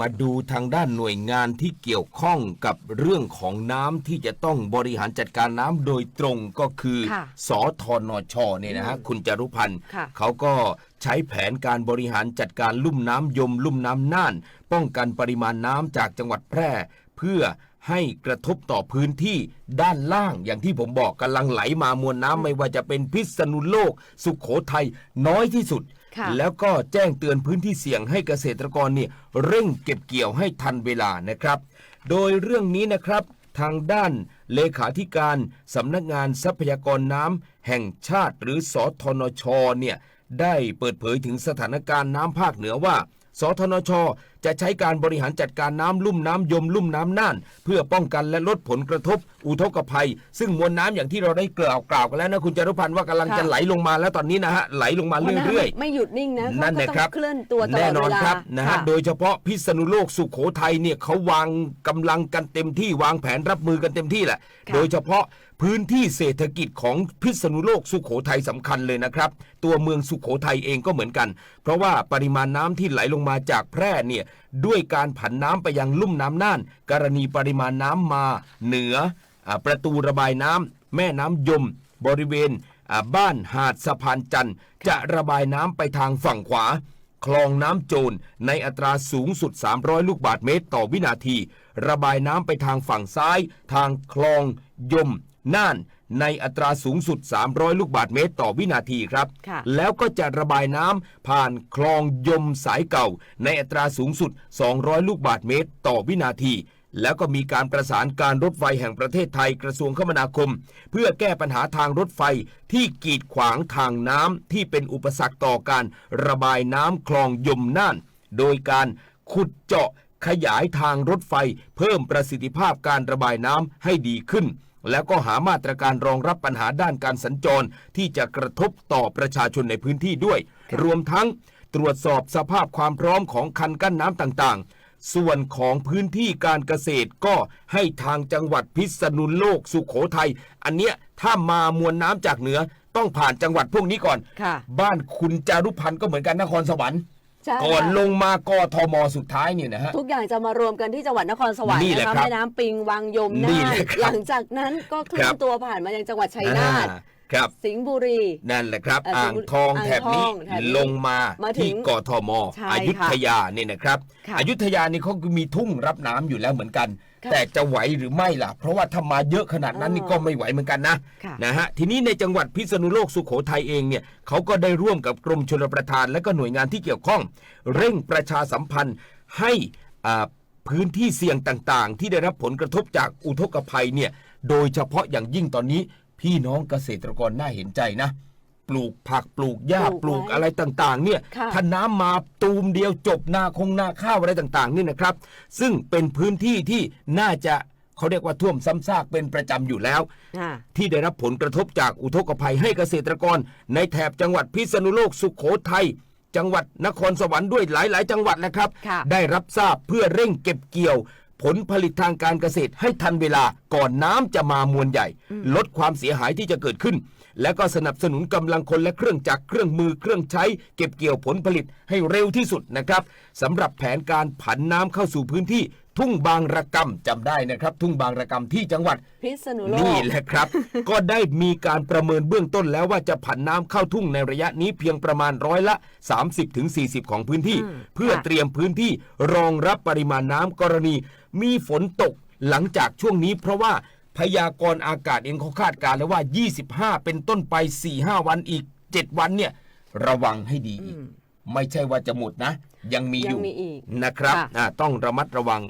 มาดูทางด้านหน่วยงานที่เกี่ยวข้องกับเรื่องของน้ำที่จะต้องบริหารจัดการน้ำโดยตรงก็คือค่ะสอทอนชเนี่ยนะฮะคุณจารุพันธ์ค่ะ เขาก็ใช้แผนการบริหารจัดการลุ่มน้ำยม ลุ่มน้ำน่าน ป้องกันปริมาณน้ำจากจังหวัดแพร่ เพื่อให้กระทบต่อพื้นที่ด้านล่างอย่างที่ผมบอกกำลังไหลมามวลน้ำไม่ว่าจะเป็นพิษณุโลก สุขโขทัยน้อยที่สุด ค่ะแล้วก็แจ้งเตือนพื้นที่เสี่ยงให้เกษตรกรเนี่ยเร่งเก็บเกี่ยวให้ทันเวลานะครับ โดยเรื่องนี้นะครับ ทางด้านเลขาธิการสำนักงานทรัพยากรน้ำแห่งชาติหรือสอทนชเนี่ยได้เปิดเผยถึงสถานการณ์น้ำภาคเหนือว่า สทนชจะใช้การบริหารจัดการน้ำลุ่มน้ำยมลุ่มน้ำน่าน เพื่อป้องกันและลดผลกระทบ อุทกภัย ซึ่งมวลน้ำอย่างที่เราได้กล่าวกล่าวกันแล้วนะคุณจารุพันธ์ว่ากำลังค่ะจะไหลลงมาแล้วตอนนี้นะฮะไหลลงมาเรื่อยๆ ไม่หยุดนิ่งนะนั่นเขานะก็คต้รัอบงเคลื่อนตัวตลแน่อดนอเวนลาครับนะฮะ ค่ โดยเฉพาะพิษณุโลกสุขโขทัยเนี่ยเขาวางกำลังกันเต็มที่วางแผนรับมือกันเต็มที่แหละ ค่ะ โดยเฉพาะพื้นที่เศรษฐกิจของพิษณุโลกสุขโขทัยสำคัญเลยนะครับ ตัวเมืองสุขโขทัยเองก็เหมือนกัน เพราะว่าปริมาณน้ำที่ไหลลงมาจากแพร่เนี่ยด้วยการผันน้ำไปยังลุ่มน้ำน่าน กรณีปริมาณน้ำมา เหนืออประตูระบายน้ำแม่น้ำยม บริเวณบ้านหาดสะพานจันทร์จะระบายน้ำไปทางฝั่งขวา คลองน้ำโจรในอัตราสูงสุด 300 ลูกบาทเมตรต่อวินาที ระบายน้ำไปทางฝั่งซ้าย ทางคลองยม น่าน ในอัตราสูงสุด 300 ลูกบาทเมตรต่อวินาทีครับ ค่ะ แล้วก็จะระบายน้ำผ่านคลองยมสายเก่า ในอัตราสูงสุด 200 ลูกบาทเมตรต่อวินาที แล้วก็มีการประสานการรถไฟแห่งประเทศไทยกระทรวงคมนาคม เพื่อแก้ปัญหาทางรถไฟที่กีดขวางทางน้ำที่เป็นอุปสรรคต่อการระบายน้ำคลองยมน่าน โดยการขุดเจาะขยายทางรถไฟ เพิ่มประสิทธิภาพการระบายน้ำให้ดีขึ้น แล้วก็หามาตรการรองรับปัญหาด้านการสัญจรที่จะกระทบต่อประชาชนในพื้นที่ด้วย รวมทั้งตรวจสอบสภาพความพร้อมของคันกั้นน้ำต่างๆ ส่วนของพื้นที่การเกษตรก็ให้ทางจังหวัดพิษณุโลกสุขโขทัย อันเนี้ยถ้ามามวลน้ำจากเหนือต้องผ่านจังหวัดพวกนี้ก่อนค่ะบ้านคุณจารุพันธ์ก็เหมือนกันนครสวรรค์ ใช่ ก่อนค่ะลงมากทมสุดท้ายเนี่ยนะฮะ ทุกอย่างจะมารวมกันที่จังหวัดนครสวรรค์นี่แหละนะคะครับแม่น้ำปิงวังยมนี่น่าแหนละครับหลังจากนั้นก็เคลื่อครันบ ตัวผ่านมายังจังหวัดชัยนาทอ่ครับ สิงห์บุรี นั่นแหละครับเอ่ออ่างทองอ่างแถบนี้ทองแถบนี้ลงมามาถึที่งกทม ใช่อยุธยาเนี่ยนะครับ ค่ะ อยุธยานี่เขาก็มีทุ่งรับน้ำอยู่แล้วเหมือนกันค่ะ แต่จะไหวหรือไม่ล่ะ เพราะว่าถ้ามาเยอะขนาดนั้นนี่อ๋อก็ไม่ไหวเหมือนกันนะค่ะนะฮะทีนี้ในจังหวัดพิษณุโลกสุโขทัยเองเนี่ยเขาก็ได้ร่วมกับกรมชลประทาน และก็หน่วยงานที่เกี่ยวข้อง เร่งประชาสัมพันธ์ให้อ่าพื้นที่เสี่ยงต่างๆ ที่ได้รับผลกระทบจากอุทกภัยเนี่ยโดยเฉพาะอย่างยิ่งตอนนี้พี่น้องเกษตรกรน่าเห็นใจนะ ปลูกผักปลูกหญ้าปปลูลูกกไว้อะไรต่างๆ เนี่ยค่ะ ถ้าน้ำมาตูมเดียวจบนาคงนาข้าวอะไรต่างๆนี่นะครับ ซึ่งเป็นพื้นที่ที่น่าจะเขาเรียกว่าท่วมซ้ำซากเป็นประจำอยู่แล้วอ่าที่ได้รับผลกระทบจากอุทกภัยให้เกษตรกร ในแถบจังหวัดพิษณุโลกสุขโขทัยจังหวัดนครสวรรค์ด้วยหลาย ๆ จังหวัดนะครับ ค่ะ ได้รับทราบเพื่อเร่งเก็บเกี่ยว ผลผลิตทางการเกษตรให้ทันเวลาก่อนน้ำจะมามวลใหญ่ ลดความเสียหายที่จะเกิดขึ้น และก็สนับสนุนกำลังคนและเครื่องจักรเครื่องมือเครื่องใช้ เก็บเกี่ยวผลผลิตให้เร็วที่สุดนะครับสำหรับแผนการผันน้ำเข้าสู่พื้นที่ ทุ่งบางระกำจำได้นะครับ ทุ่งบางระกำที่จังหวัดพิษณุโลนี่กแหละครับ ก็ได้มีการประเมินเบื้องต้นแล้วว่าจะผันน้ำเข้าทุ่งในระยะนี้เพียงประมาณร้อยละ 30-40 ของพื้นที่ อืม เพื่อค่ะเตรียมพื้นที่รองรับปริมาณน้ำกรณี มีฝนตกหลังจากช่วงนี้ เพราะว่าพยากรณ์อากาศเองเขาคาดการณ์แล้วว่า 25 เป็นต้นไป 4-5 วันอีก 7 วันเนี่ยระวังให้ดีอีกไม่ใช่ว่าจะหมดนะ ยังมีอยังยู่มีอีกนะครับค่ะ อ่าต้องระมัดระวัง